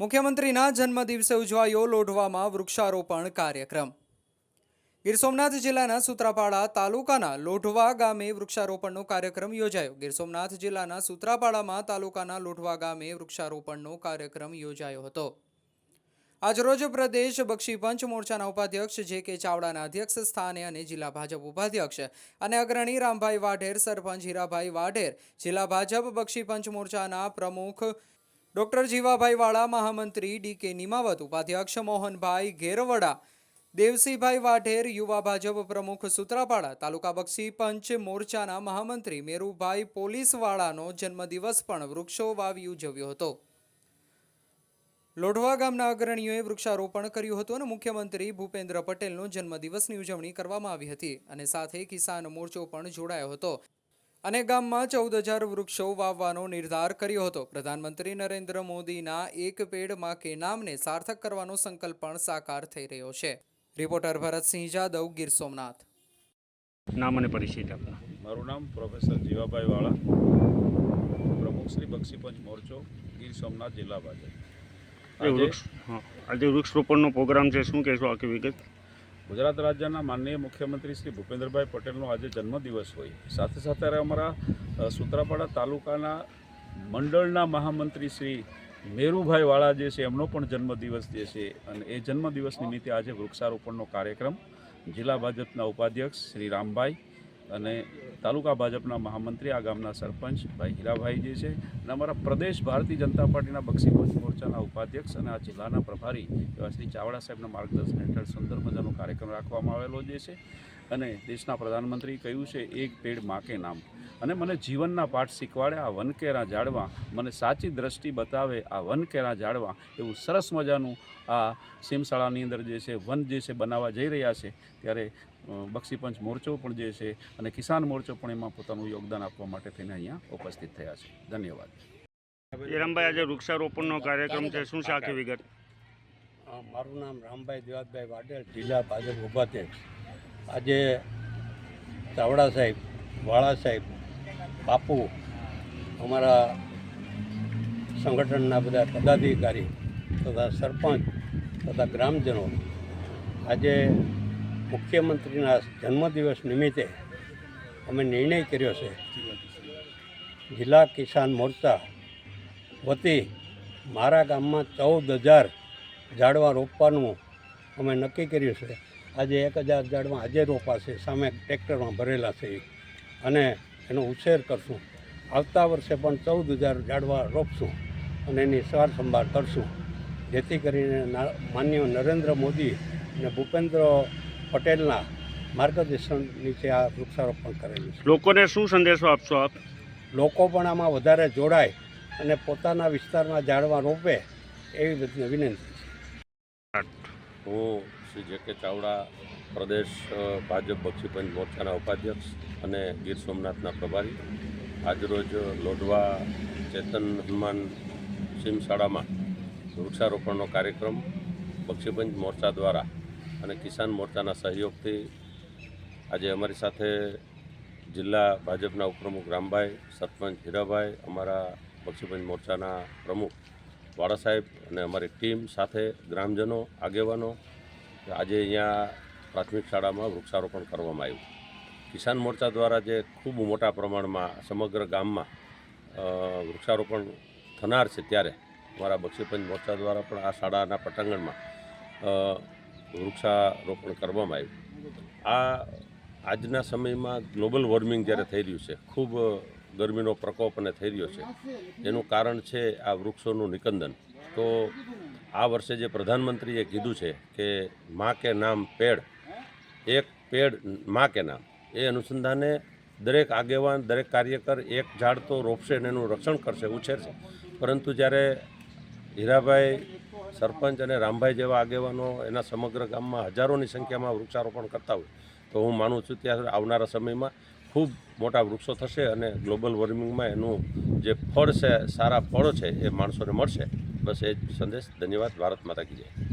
મુખ્યમંત્રીના જન્મદિવસે ઉજવાયો લોઢવામાં વૃક્ષારોપણ કાર્યક્રમ. ગીર સોમનાથ જિલ્લાના સૂત્રાપાડા તાલુકાના લોઢવા ગામે વૃક્ષારોપણનો કાર્યક્રમ યોજાયો. ગીર સોમનાથ જિલ્લાના સૂત્રાપાડામાં તાલુકાના લોઢવા ગામે વૃક્ષારોપણનો કાર્યક્રમ યોજાયો હતો. આજરોજ પ્રદેશ બક્ષી પંચ મોરચાના ઉપાધ્યક્ષ જે કે ચાવડાના અધ્યક્ષ સ્થાને અને જિલ્લા ભાજપ ઉપાધ્યક્ષ અને અગ્રણી રામભાઈ વાઢેર, સરપંચ હીરાભાઈ વાઢેર, જિલ્લા ભાજપ બક્ષી પંચ મોરચાના પ્રમુખ ડોક્ટર જીવાભાઈ વાળા, મહામંત્રી ડી કે નિમાવત, ઉપાધ્યક્ષ મોહનભાઈ ઘેરવડા, દેવસીભાઈ વાઢેર, યુવા ભાજપ પ્રમુખ સુત્રાપાડા, તાલુકા બક્ષી પંચ મોરચાના મહામંત્રી મેરુભાઈ પોલીસવાળાનો જન્મદિવસ પણ વૃક્ષો વાવી ઉજવ્યો હતો. લોઢવા ગામના અગ્રણીઓએ વૃક્ષારોપણ કર્યું હતું અને મુખ્યમંત્રી ભૂપેન્દ્ર પટેલનો જન્મદિવસની ઉજવણી કરવામાં આવી હતી અને સાથે કિસાન મોરચો પણ જોડાયો હતો. અને ગામમાં ચૌદ હજાર વૃક્ષો વાવવાનો નિર્ધાર કર્યો હતો. પ્રધાનમંત્રી નરેન્દ્ર મોદીના એક પેડમાં કે નામને સાર્થક કરવાનો સંકલ્પ પણ સાકાર થઈ રહ્યો છે. રિપોર્ટર ભરતસિંહ જાદવ ગીર સોમનાથ. નામ અને પરિચય આપો. મારું નામ પ્રોફેસર જીવાભાઈ વાળા પ્રમુખ શ્રી બક્ષીપંચ મોરચો ગીર સોમનાથ જિલ્લા ભાજપ. આજે વૃક્ષ આજે વૃક્ષ રોપણનો પ્રોગ્રામ છે. શું કહેશો આખી વિગત? ગુજરાત રાજ્યના માનનીય મુખ્યમંત્રી શ્રી ભૂપેન્દ્રભાઈ પટેલનો આજે જન્મદિવસ હોય. સાથે સાથે અમારા સુત્રાપાડા તાલુકાના મંડળના મહામંત્રી શ્રી મેરુભાઈ વાળા જે છે, એમનો પણ જન્મદિવસ જે છે, અને એ જન્મદિવસ નિમિત્તે આજે વૃક્ષારોપણનો કાર્યક્રમ જિલ્લા ભાજપના ઉપાધ્યક્ષ શ્રી રામભાઈ અને તાલુકા ભાજપના મહામંત્રી, આ ગામના સરપંચ ભાઈ હીરાભાઈ જે છે અને અમારા પ્રદેશ ભારતીય જનતા પાર્ટીના બક્ષી મોરચાના ઉપાધ્યક્ષ અને આ જિલ્લાના પ્રભારી એવા શ્રી ચાવડા સાહેબના માર્ગદર્શન હેઠળ સુંદર મજાનો કાર્યક્રમ રાખવામાં આવેલો જે છે. અને દેશના પ્રધાનમંત્રી કહ્યું છે, એક પેડ માકે નામ. અને મને જીવનના પાઠ શીખવાડે આ વનકેરા જાળવા મને સાચી દ્રષ્ટિ બતાવે આ વનકેરા જાળવા એવું સરસ મજાનું આ સીમશાળાની અંદર જે છે વન જે છે બનાવવા જઈ રહ્યા છે. ત્યારે બક્ષીપંચ મોરચો પણ જે છે અને કિસાન મોરચો પણ એમાં પોતાનું યોગદાન આપવા માટે થઈને અહીંયા ઉપસ્થિત થયા છે. ધન્યવાદ. એ રામભાઈ આજે વૃક્ષારોપણનો કાર્યક્રમ છે. શું છે આખી વિગત? મારું નામ રામભાઈ દેવાતભાઈ વાડેલ જિલ્લા ભાજપ ઉપાધ્યક્ષ. આજે ચાવડા સાહેબ વાળા સાહેબ બાપુ, અમારા સંગઠનના બધા પદાધિકારી તથા સરપંચ તથા ગ્રામજનો આજે મુખ્યમંત્રીના જન્મદિવસ નિમિત્તે અમે નિર્ણય કર્યો છે. જિલ્લા કિસાન મોરચા વતી મારા ગામમાં ચૌદ હજાર ઝાડવા રોપવાનું અમે નક્કી કર્યું છે. આજે એક હજાર ઝાડવા આજે રોપાશે, સામે ટ્રેક્ટરમાં ભરેલા છે. અને એનો ઉછેર કરશું. આવતા વર્ષે પણ ચૌદ હજાર ઝાડવા રોપશું અને એની સાર સંભાળ કરશું. જેથી કરીને માન્ય નરેન્દ્ર મોદી અને ભૂપેન્દ્ર પટેલના માર્ગદર્શન નીચે આ વૃક્ષારોપણ કરેલું છે. લોકોને શું સંદેશો આપશો આપ? લોકો પણ આમાં વધારે જોડાય અને પોતાના વિસ્તારમાં ઝાડવા રોપે એવી બધી વિનંતી છે. હું શ્રી જે કે ચાવડા પ્રદેશ ભાજપ બક્ષીપંચ મોરચાના ઉપાધ્યક્ષ અને ગીર સોમનાથના પ્રભારી. આજરોજ લોઢવા ચેતન હનુમાન સિમશાળામાં વૃક્ષારોપણનો કાર્યક્રમ બક્ષીપંચ મોરચા દ્વારા અને કિસાન મોરચાના સહયોગથી આજે અમારી સાથે જિલ્લા ભાજપના ઉપપ્રમુખ રામભાઈ, સરપંચ હીરાભાઈ, અમારા બક્ષીપંચ મોરચાના પ્રમુખ વાળા સાહેબ અને અમારી ટીમ સાથે ગ્રામજનો, આગેવાનો આજે અહીંયા પ્રાથમિક શાળામાં વૃક્ષારોપણ કરવામાં આવ્યું. કિસાન મોરચા દ્વારા જે ખૂબ મોટા પ્રમાણમાં સમગ્ર ગામમાં વૃક્ષારોપણ થનાર છે ત્યારે અમારા બક્ષીપંચ મોરચા દ્વારા પણ આ શાળાના પટાંગણમાં વૃક્ષારોપણ કરવામાં આવ્યું. આ આજના સમયમાં ગ્લોબલ વોર્મિંગ જ્યારે થઈ રહ્યું છે, ખૂબ ગરમીનો પ્રકોપ અને થઈ રહ્યો છે, એનું કારણ છે આ વૃક્ષોનું નિકંદન. તો આ વર્ષે જે પ્રધાનમંત્રીએ કીધું છે કે, માં કે નામ, પેડ એક પેડમાં કે નામ એ અનુસંધાને દરેક આગેવાન, દરેક કાર્યકર એક ઝાડ તો રોપશે અને એનું રક્ષણ કરશે, ઉછેરશે. પરંતુ જ્યારે હીરાભાઈ સરપંચ અને રામભાઈ જેવા આગેવાનો એના સમગ્ર ગામમાં હજારોની સંખ્યામાં વૃક્ષારોપણ કરતા હોય, તો હું માનું છું ત્યાં આવનારા સમયમાં ખૂબ મોટા વૃક્ષો થશે અને ગ્લોબલ વોર્મિંગમાં એનું જે ફળ છે, સારા ફળો છે એ માણસોને મળશે. બસ એ જ સંદેશ. ધન્યવાદ. ભારત માતા કી જય.